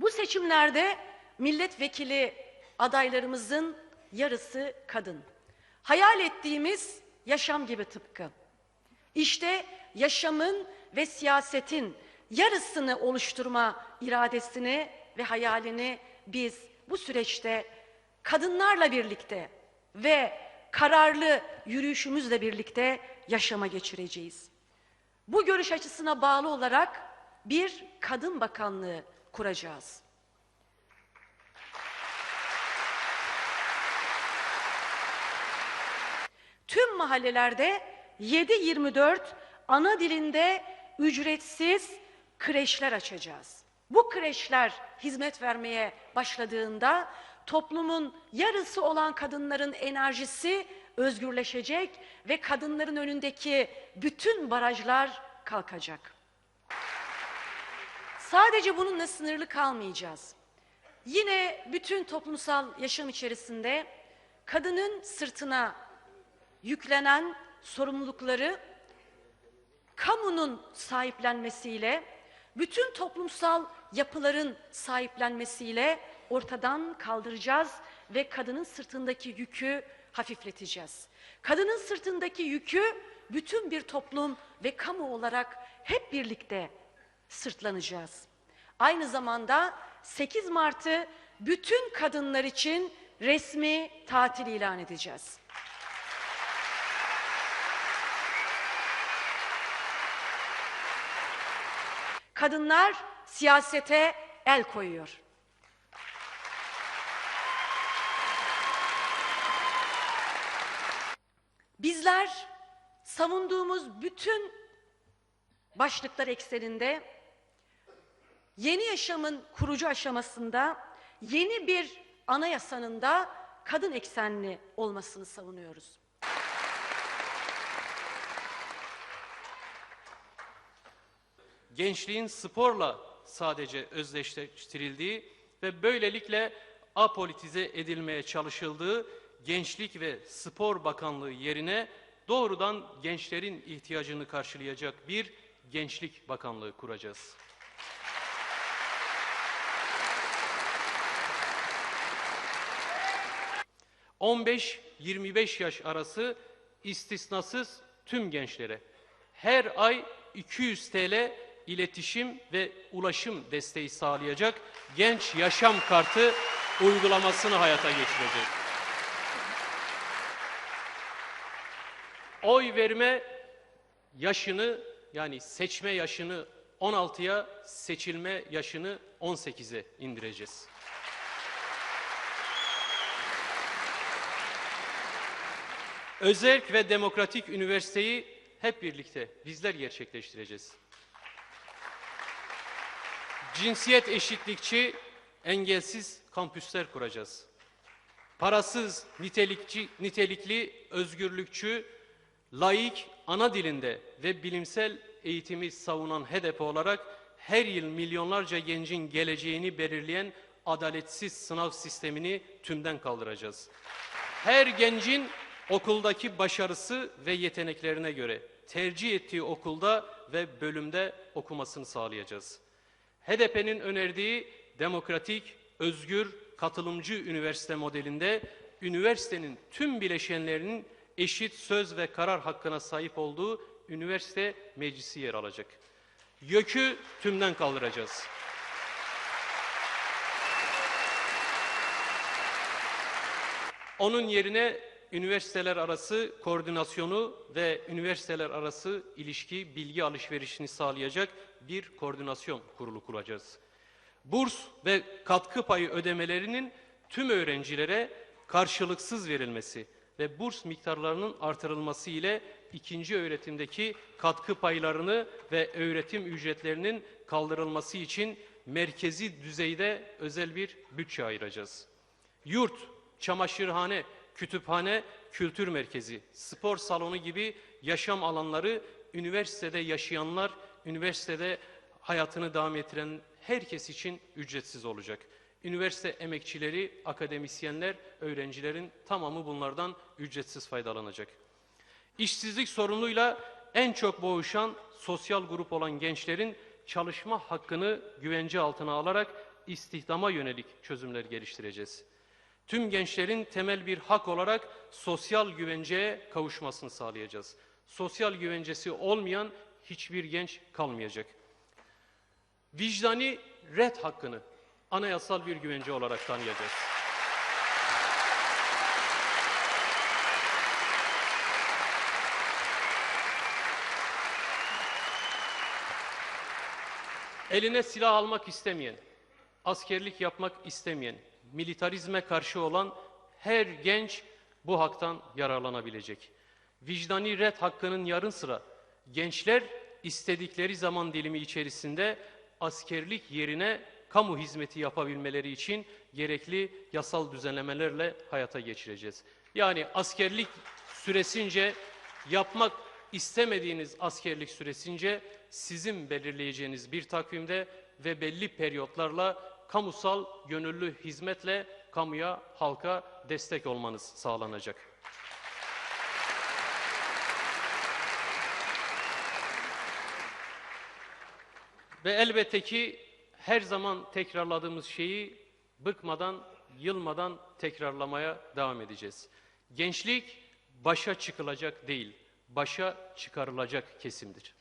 Bu seçimlerde milletvekili adaylarımızın yarısı kadın. Hayal ettiğimiz yaşam gibi tıpkı. İşte yaşamın ve siyasetin yarısını oluşturma iradesini ve hayalini biz bu süreçte kadınlarla birlikte ve kararlı yürüyüşümüzle birlikte yaşama geçireceğiz. Bu görüş açısına bağlı olarak bir kadın bakanlığı kuracağız. Tüm mahallelerde 7-24 ana dilinde ücretsiz kreşler açacağız. Bu kreşler hizmet vermeye başladığında toplumun yarısı olan kadınların enerjisi özgürleşecek ve kadınların önündeki bütün barajlar kalkacak. Sadece bununla sınırlı kalmayacağız. Yine bütün toplumsal yaşam içerisinde kadının sırtına yüklenen sorumlulukları kamunun sahiplenmesiyle, bütün toplumsal yapıların sahiplenmesiyle ortadan kaldıracağız ve kadının sırtındaki yükü hafifleteceğiz. Kadının sırtındaki yükü bütün bir toplum ve kamu olarak hep birlikte sırtlanacağız. Aynı zamanda 8 Mart'ı bütün kadınlar için resmi tatil ilan edeceğiz. Kadınlar siyasete el koyuyor. Bizler savunduğumuz bütün başlıklar ekseninde yeni yaşamın kurucu aşamasında yeni bir anayasanın da kadın eksenli olmasını savunuyoruz. gençliğin sporla sadece özdeşleştirildiği ve böylelikle apolitize edilmeye çalışıldığı Gençlik ve Spor Bakanlığı yerine doğrudan gençlerin ihtiyacını karşılayacak bir Gençlik Bakanlığı kuracağız. ...15-25 yaş arası istisnasız tüm gençlere... ...her ay 200 TL iletişim ve ulaşım desteği sağlayacak Genç Yaşam Kartı uygulamasını hayata geçirecek. Oy verme yaşını yani seçme yaşını 16'ya, seçilme yaşını 18'e indireceğiz. Özerk ve Demokratik Üniversiteyi hep birlikte bizler gerçekleştireceğiz. Cinsiyet eşitlikçi, engelsiz kampüsler kuracağız. Parasız, nitelikçi, nitelikli, özgürlükçü, laik, ana dilinde ve bilimsel eğitimi savunan HDP olarak her yıl milyonlarca gencin geleceğini belirleyen adaletsiz sınav sistemini tümden kaldıracağız. Her gencin okuldaki başarısı ve yeteneklerine göre tercih ettiği okulda ve bölümde okumasını sağlayacağız. HDP'nin önerdiği demokratik, özgür, katılımcı üniversite modelinde üniversitenin tüm bileşenlerinin eşit söz ve karar hakkına sahip olduğu üniversite meclisi yer alacak. YÖK'ü tümden kaldıracağız. Onun yerine üniversiteler arası koordinasyonu ve üniversiteler arası ilişki, bilgi alışverişini sağlayacak bir koordinasyon kurulu kuracağız. Burs ve katkı payı ödemelerinin tüm öğrencilere karşılıksız verilmesi ve burs miktarlarının artırılması ile ikinci öğretimdeki katkı paylarını ve öğretim ücretlerinin kaldırılması için merkezi düzeyde özel bir bütçe ayıracağız. Yurt, çamaşırhane, kütüphane, kültür merkezi, spor salonu gibi yaşam alanları üniversitede yaşayanlar, üniversitede hayatını devam ettiren herkes için ücretsiz olacak. Üniversite emekçileri, akademisyenler, öğrencilerin tamamı bunlardan ücretsiz faydalanacak. İşsizlik sorunuyla en çok boğuşan sosyal grup olan gençlerin çalışma hakkını güvence altına alarak istihdama yönelik çözümler geliştireceğiz. Tüm gençlerin temel bir hak olarak sosyal güvenceye kavuşmasını sağlayacağız. Sosyal güvencesi olmayan hiçbir genç kalmayacak. Vicdani red hakkını anayasal bir güvence olarak tanıyacağız. Eline silah almak istemeyen, askerlik yapmak istemeyen, militarizme karşı olan her genç bu haktan yararlanabilecek. Vicdani red hakkının yarın sıra gençler istedikleri zaman dilimi içerisinde askerlik yerine kamu hizmeti yapabilmeleri için gerekli yasal düzenlemelerle hayata geçireceğiz. Yani askerlik süresince yapmak istemediğiniz askerlik süresince sizin belirleyeceğiniz bir takvimde ve belli periyotlarla kamusal gönüllü hizmetle kamuya, halka destek olmanız sağlanacak. Ve elbette ki her zaman tekrarladığımız şeyi bıkmadan, yılmadan tekrarlamaya devam edeceğiz. Gençlik başa çıkılacak değil, başa çıkarılacak kesimdir.